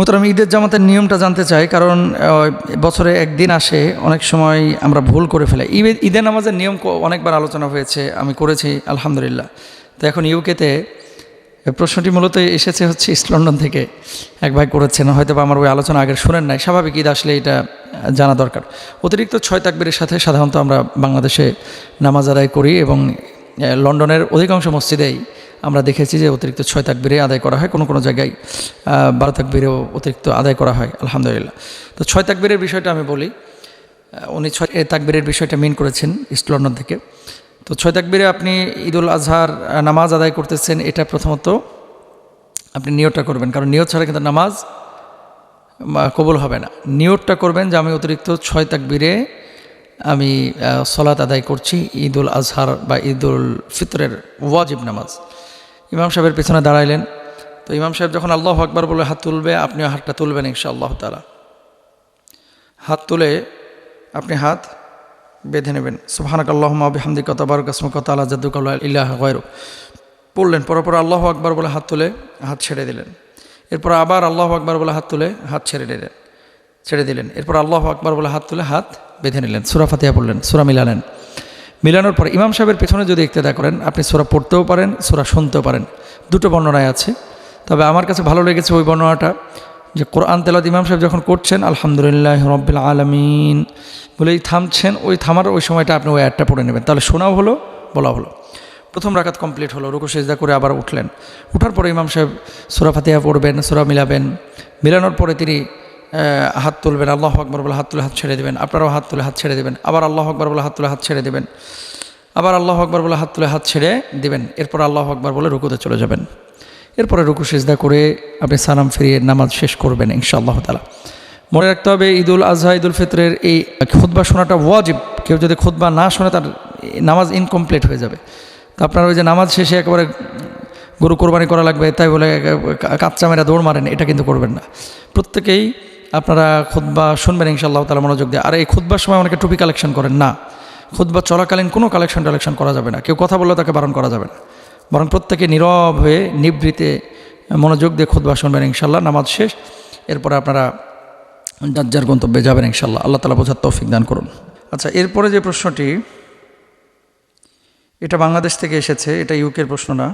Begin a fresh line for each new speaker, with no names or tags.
মোতারাম ঈদের জামাতের নিয়মটা জানতে চাই, কারণ বছরে একদিন আসে, অনেক সময় আমরা ভুল করে ফেলাই। ঈদের ঈদের নামাজের নিয়ম অনেকবার আলোচনা হয়েছে, আমি করেছি, আলহামদুলিল্লাহ। তো এখন ইউকেতে প্রশ্নটি মূলত এসেছে হচ্ছে ইস্ট লন্ডন থেকে। এক ভাই করেছেন হয়তো বা আমার ওই আলোচনা আগের শুনেন নাই, স্বাভাবিক ঈদ আসলে এটা জানা দরকার। অতিরিক্ত ছয় তাকবীরের সাথে সাধারণত আমরা বাংলাদেশে নামাজ আদায় করি এবং লন্ডনের অধিকাংশ মসজিদেই আমরা দেখেছি যে অতিরিক্ত ছয় তাকবিরে আদায় করা হয়। কোনো কোনো জায়গায় বারো তাকবিরেও অতিরিক্ত আদায় করা হয়। আলহামদুলিল্লাহ। তো ছয় তাকবিরের বিষয়টা আমি বলি। উনি ছয় তাকবিরের বিষয়টা মিন করেছেন ইস্ট থেকে। তো ছয় তাকবিরে আপনি ঈদুল আজহার নামাজ আদায় করতেছেন। এটা প্রথমত আপনি নিয়তটা করবেন। কারণ নিয়ত ছাড়া কিন্তু নামাজ কবল হবে না। নিয়তটা করবেন যে আমি অতিরিক্ত ছয় তাকবিরে আমি সলাত আদায় করছি ঈদুল আজহার বা ঈদুল ফিতরের ওয়াজিব নামাজ। ইমাম সাহেবের পেছনে দাঁড়াইলেন। তো ইমাম সাহেব যখন আল্লাহ আকবার বলে, হাত তুলবে? আপনিও হাতটা তুলবেন ইনশা আল্লাহ তালা হাত তুলে আপনি হাত বেঁধে নেবেন। সুবহানাক আল্লাহুম্মা বিহামদিকা, কত বার কাসমুকা তাআলা জাদ্দুকা লা ইলাহা গায়রুক। পড়লেন পরপর আল্লাহ আকবার বলে হাত তুলে হাত ছেড়ে দিলেন। এরপর আবার আল্লাহ আকবার বলে হাত তুলে হাত ছেড়ে দিলেন। ছেড়ে দিলেন। এরপর আল্লাহ আকবার বলে হাত তুলে হাত বেঁধে নিলেন। সুরা ফাতিহা পড়লেন, সুরা মিলালেন। মিলানোর পর ইমাম সাহেবের পেছনে যদি ইক্তেদা করেন, আপনি সোরা পড়তেও পারেন, সোরা শুনতেও পারেন। দুটো বর্ণনায় আছে। তবে আমার কাছে ভালো লেগেছে ওই বর্ণনাটা যে কোরআন তেলাদ ইমাম সাহেব যখন করছেন, আলহামদুলিল্লাহ রব্বিল আলমিন বলেই থামছেন, ওই থামার ওই সময়টা আপনি ওই অ্যাডটা পড়ে নেবেন। তাহলে শোনাও হলো বলা হলো। প্রথম রাকাত কমপ্লিট হলো, রুকু, সেজদা করে আবার উঠলেন। উঠার পরে ইমাম সাহেব সুরা ফাতিহা পড়বেন, সুরা মিলাবেন। মিলানোর পরে তিনি হাত তুলবেন, আল্লাহ আকবর বলে হাত তুলে হাত ছেড়ে দেবেন, আপনারাও হাত তুলে হাত ছেড়ে দেবেন, আবার আল্লাহ আকবর বলে হাত তুলে হাত ছেড়ে দেবেন, আবার আল্লাহ আকবর বলে হাত তুলে হাত ছেড়ে দেবেন, এরপর আল্লাহ আকবর বলে রুকুতে চলে যাবেন। এরপরে রুকু সেজদা করে আপনি সালাম ফিরিয়ে নামাজ শেষ করবেন, ইনশাআল্লাহ তালা মনে রাখতে হবে, ঈদুল আজহা, ঈদুল ফিতরের এই খুতবা শোনাটা ওয়াজিব। কেউ যদি খুতবা না শোনে, তার নামাজ ইনকমপ্লিট হয়ে যাবে। তো আপনার ওই যে নামাজ শেষে একেবারে গরু কোরবানি করা লাগবে, তাই বলে কাচ্চা মেরা দৌড় মারেন, এটা কিন্তু করবেন না। প্রত্যেকেই আপনারা খুতবা শুনবেন ইনশাআল্লাহ তালা মনোযোগ দিয়ে। আর এই খুতবার সময় অনেকে টুপি কালেকশন করেন না। খুতবা চলাকালীন কোনো কালেকশন টালেকশন করা যাবে না। কেউ কথা বললে তাকে বারণ করা যাবে না। বরং প্রত্যেকে নীরব হয়ে নিবৃতে মনোযোগ দিয়ে খুতবা শুনবেন ইনশাল্লাহ নামাজ শেষ, এরপরে আপনারা যার যার গন্তব্যে যাবেন ইনশাল্লাহ আল্লাহ তালা বোঝার তৌফিক দান করুন। আচ্ছা এরপরে যে প্রশ্নটি, এটা বাংলাদেশ থেকে এসেছে, এটা ইউকের প্রশ্ন না।